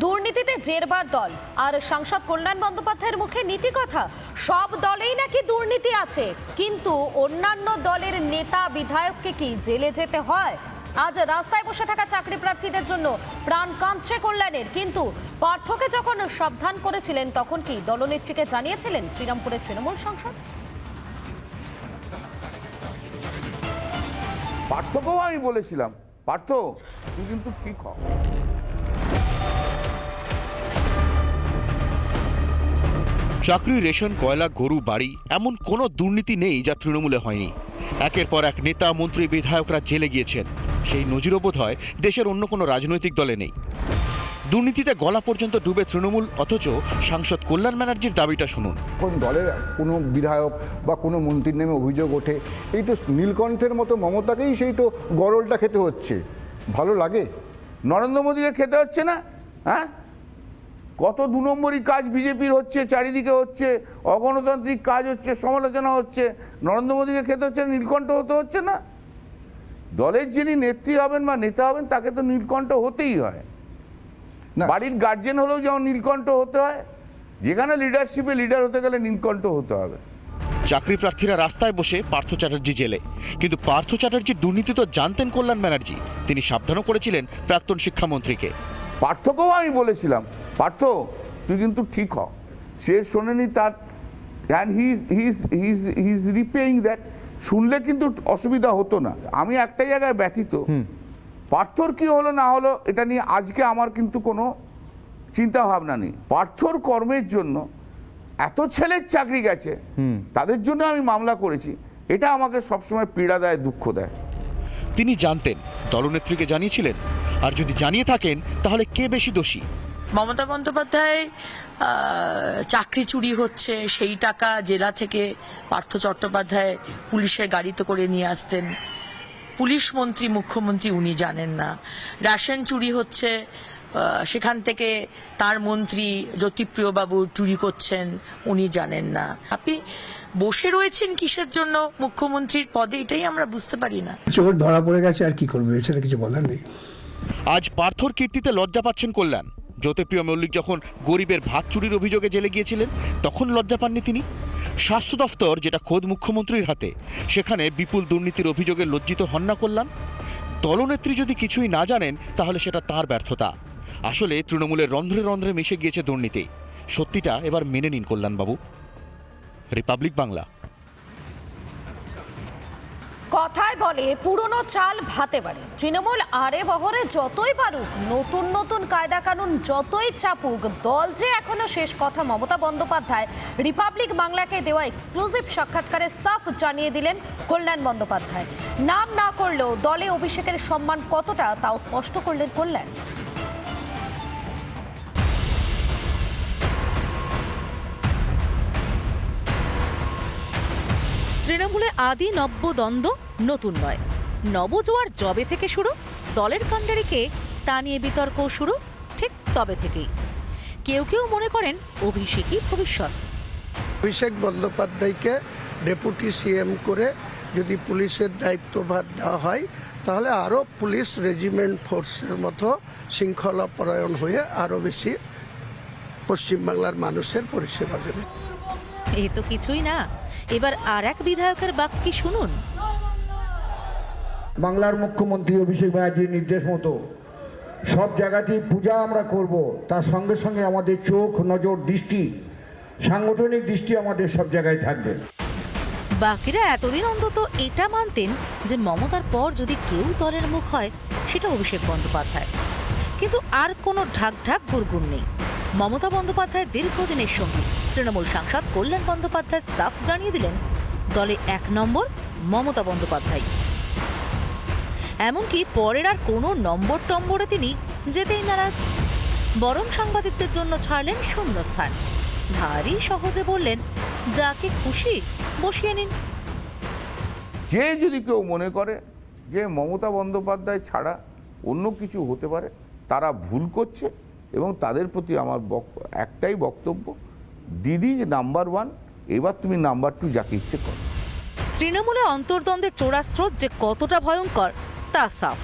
দুর্নীতিতে জেরবার দল। আর সাংসদ কল্যাণ বন্দ্যোপাধ্যায়ের মুখে নীতি কথা সব দলেই নাকি দুর্নীতি আছে। কিন্তু অন্যান্য দলের নেতা বিধায়ককে কি জেলে যেতে হয়? আজ রাস্তায় বসে থাকা চাকরি প্রার্থীদের জন্য প্রাণ কাঁদছে কল্যাণের। কিন্তু পার্থকে যখন সাবধান করেছিলেন, তখন কি দলনেত্রীকে জানিয়েছিলেন শ্রীরামপুরের তৃণমূল সাংসদ? পার্থকেও আমি বলেছিলাম, পার্থ, তুই কিন্তু ঠিক হ। চাকরি রেশন কয়লা গরু বাড়ি এমন কোনো দুর্নীতি নেই যা তৃণমূলে হয়নি। একের পর এক নেতা মন্ত্রী বিধায়করা জেলে গিয়েছেন। সেই নজিরও বোধ হয় দেশের অন্য কোনো রাজনৈতিক দলে নেই। দুর্নীতিতে গলা পর্যন্ত ডুবে তৃণমূল অথচ সাংসদ কল্যাণ ব্যানার্জির দাবিটা শুনুন। কোন দলের কোনো বিধায়ক বা কোনো মন্ত্রীর নামে অভিযোগ ওঠে এই তো নীলকণ্ঠের মতো মমতাকেই সেই তো গরলটা খেতে হচ্ছে। ভালো লাগে? নরেন্দ্র মোদীকে খেতে হচ্ছে না? হ্যাঁ? কত দু নম্বরই কাজ বিজেপির হচ্ছে চারিদিকে হচ্ছে অগণতান্ত্রিক কাজ হচ্ছে সমালোচনা হচ্ছে। নরেন্দ্র মোদীকে খেতে হচ্ছে নীলকণ্ঠ হতে হচ্ছে না? দলের যিনি নেত্রী হবেন বা নেতা হবেন তাকে তো নীলকণ্ঠ হতেই হয়। না। বাড়ির গার্জেন হলেও যেমন নীলকণ্ঠ হতে হয় যেখানে লিডারশিপে লিডার হতে গেলে নীলকণ্ঠ হতে হবে। চাকরি প্রার্থীরা রাস্তায় বসে পার্থ চ্যাটার্জি জেলে। কিন্তু পার্থ চ্যাটার্জির দুর্নীতি তো জানতেন কল্যাণ ব্যানার্জি। তিনি সাবধানও করেছিলেন প্রাক্তন শিক্ষামন্ত্রীকে। পার্থকেও আমি বলেছিলাম পার্থ তুই কিন্তু ঠিক হ। সে শোনেনি তার and he his his his repaying that শুনলে কিন্তু অসুবিধা হতো না। আমি একটা জায়গায় ব্যথিত। পার্থর কি হলো না হলো এটা নিয়ে আজকে আমার কিন্তু কোনো চিন্তা ভাবনা নেই। পার্থর কর্মের জন্য এত ছেলের চাকরি গেছে তাদের জন্য আমি মামলা করেছি। এটা আমাকে সবসময় পীড়া দেয় দুঃখ দেয়। তিনি জানতেন দলনেত্রীকে জানিয়েছিলেন। আর যদি জানিয়ে থাকেন তাহলে কে বেশি দোষী? মমতা বন্দ্যোপাধ্যায় চাকরি চুরি হচ্ছে সেই টাকা জেলা থেকে পার্থ চট্টোপাধ্যায় পুলিশের গাড়িতে করে নিয়ে আসতেন। পুলিশ মন্ত্রী মুখ্যমন্ত্রী উনি জানেন না। রেশন চুরি হচ্ছে সেখান থেকে তার মন্ত্রী জ্যোতিপ্রিয়বাবু চুরি করছেন উনি জানেন না। আপনি বসে রয়েছেন কিসের জন্য মুখ্যমন্ত্রীর পদে এটাই আমরা বুঝতে পারি না। চোর ধরা পড়ে গেছে আর কি করবে? এছাড়া কিছু বলার নেই। আজ পার্থর কীর্তিতে লজ্জা পাচ্ছেন কল্যাণ। জ্যোতিপ্রিয় মল্লিক যখন গরিবের ভাত চুরির অভিযোগে জেলে গিয়েছিলেন, তখন লজ্জা পাননি তিনি? স্বাস্থ্য দফতর, যেটা খোদ মুখ্যমন্ত্রীর হাতে, সেখানে বিপুল দুর্নীতির অভিযোগে লজ্জিত হন না কল্যাণ দলনেত্রী যদি কিছুই না জানেন, তাহলে সেটা তার ব্যর্থতা। আসলে তৃণমূলের রন্ধ্রে রন্ধ্রে মিশে গিয়েছে দুর্নীতি। সত্যিটা এবার মেনে নিন কল্যাণবাবু। রিপাবলিক বাংলা। কথায় বলে, পুরনো চাল ভাতে পারে তৃণমূল আরে বহরে যতই পারুক নতুন নতুন কায়দা কানুন যতই চাপুক, দল যে এখনও শেষ কথা মমতা বন্দ্যোপাধ্যায়, রিপাবলিক বাংলাকে দেওয়া এক্সক্লুসিভ সাক্ষাৎকারে সাফ জানিয়ে দিলেন কল্যাণ বন্দ্যোপাধ্যায়। নাম না করলেও দলে অভিষেকের সম্মান কতটা, তাও স্পষ্ট করলেন কল্যাণ। তৃণমূলে আদি নব্য দ্বন্দ্ব, নতুন নয়। নবজোয়ার জবে থেকে শুরু, দলের কাণ্ডারিকে তা নিয়ে বিতর্ক শুরু, ঠিক তবে থেকেই। কেউ কেউ মনে করেন অভিষেকই ভবিষ্যৎ। অভিষেক বন্দ্যোপাধ্যায়কে ডেপুটি সিএম করে যদি পুলিশের দায়িত্বভার দেওয়া হয়, তাহলে আরও পুলিশ রেজিমেন্ট ফোর্সের মতো শৃঙ্খলা পরায়ণ হয়ে আরও বেশি পশ্চিমবাংলার মানুষের পরিষেবা দেবে। এ তো কিছুই না। এবার আর এক বিধায়কের বাক্যি শুনুন? বাংলার মুখ্যমন্ত্রী অভিষেক ব্যানার্জির নির্দেশ মতো সব জায়গাতেই পূজা আমরা করব। তার সঙ্গে সঙ্গে আমাদের চোখ নজর দৃষ্টি সাংগঠনিক দৃষ্টি আমাদের সব জায়গায় থাকবে। বাকিরা এতদিন অন্তত এটা মানতেন যে মমতার পর যদি কেউ দলের মুখ হয় সেটা অভিষেক বন্দ্যোপাধ্যায়। কিন্তু আর কোনো ঢাক ঢাক গুড়গুড় নেই। মমতা বন্দ্যোপাধ্যায় দীর্ঘদিনের সঙ্গী। তৃণমূল সাংসদ কল্যাণ বন্দ্যোপাধ্যায় সাফ জানিয়ে দিলেন, দলে এক নম্বর মমতা বন্দ্যোপাধ্যায়। এমনকি পরের আর কোনো নম্বর টম্বরে তিনি যেতেই নারাজ। বরং সাংবাদিকদের জন্য ছাড়লেন শূন্যস্থান। ভারী সহজে বললেন, যাকে খুশি বসিয়ে নিন। যে যদি কেউ মনে করে যে মমতা বন্দ্যোপাধ্যায় ছাড়া অন্য কিছু হতে পারে, তারা ভুল করছে এবং তাদের প্রতি আমার একটাই বক্তব্য দিদি নাম্বার ওয়ান এবার তুমি নাম্বার টু যাকে ইচ্ছে করো। তৃণমূলে অন্তর্দ্বন্দ্বের চোরাস্রোত যে কতটা ভয়ঙ্কর তা সাফ।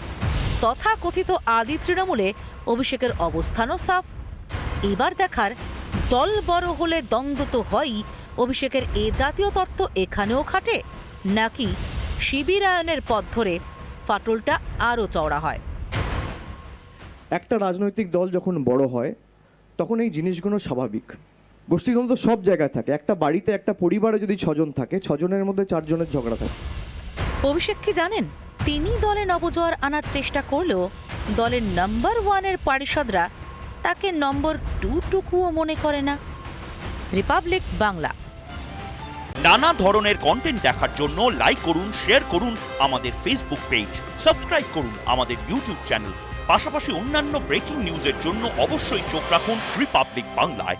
তথা কথিত আদি তৃণমূলে অভিষেকের অবস্থানও সাফ। এবার দেখার দল বড় হলে দ্বন্দ্ব তো হয়ই অভিষেকের এ জাতীয় তত্ত্ব এখানেও খাটে। নাকি শিবিরায়নের পথ ধরে ফাটলটা আরও চওড়া হয়? একটা রাজনৈতিক দল যখন বড় হয় তখন এই জিনিসগুলো স্বাভাবিক। গোষ্ঠীদ্বন্দ্ব সব জায়গায় থাকে। একটা বাড়িতে একটা পরিবারে যদি ছজন থাকে ছজনের মধ্যে চারজনের ঝগড়া থাকে। অভিষেক কি জানেন? তিনি দলে নবজোয়ার আনার চেষ্টা করলেও দলের নাম্বার ওয়ানের পারিষদরা তাকে নম্বর টু টুকুও মনে করে না। রিপাবলিক বাংলা। নানা ধরনের কন্টেন্ট দেখার জন্য লাইক করুন শেয়ার করুন আমাদের ফেসবুক পেজ সাবস্ক্রাইব করুন আমাদের ইউটিউব চ্যানেল পাশাপাশি অন্যান্য ব্রেকিং নিউজের জন্য অবশ্যই চোখ রাখুন রিপাবলিক বাংলায়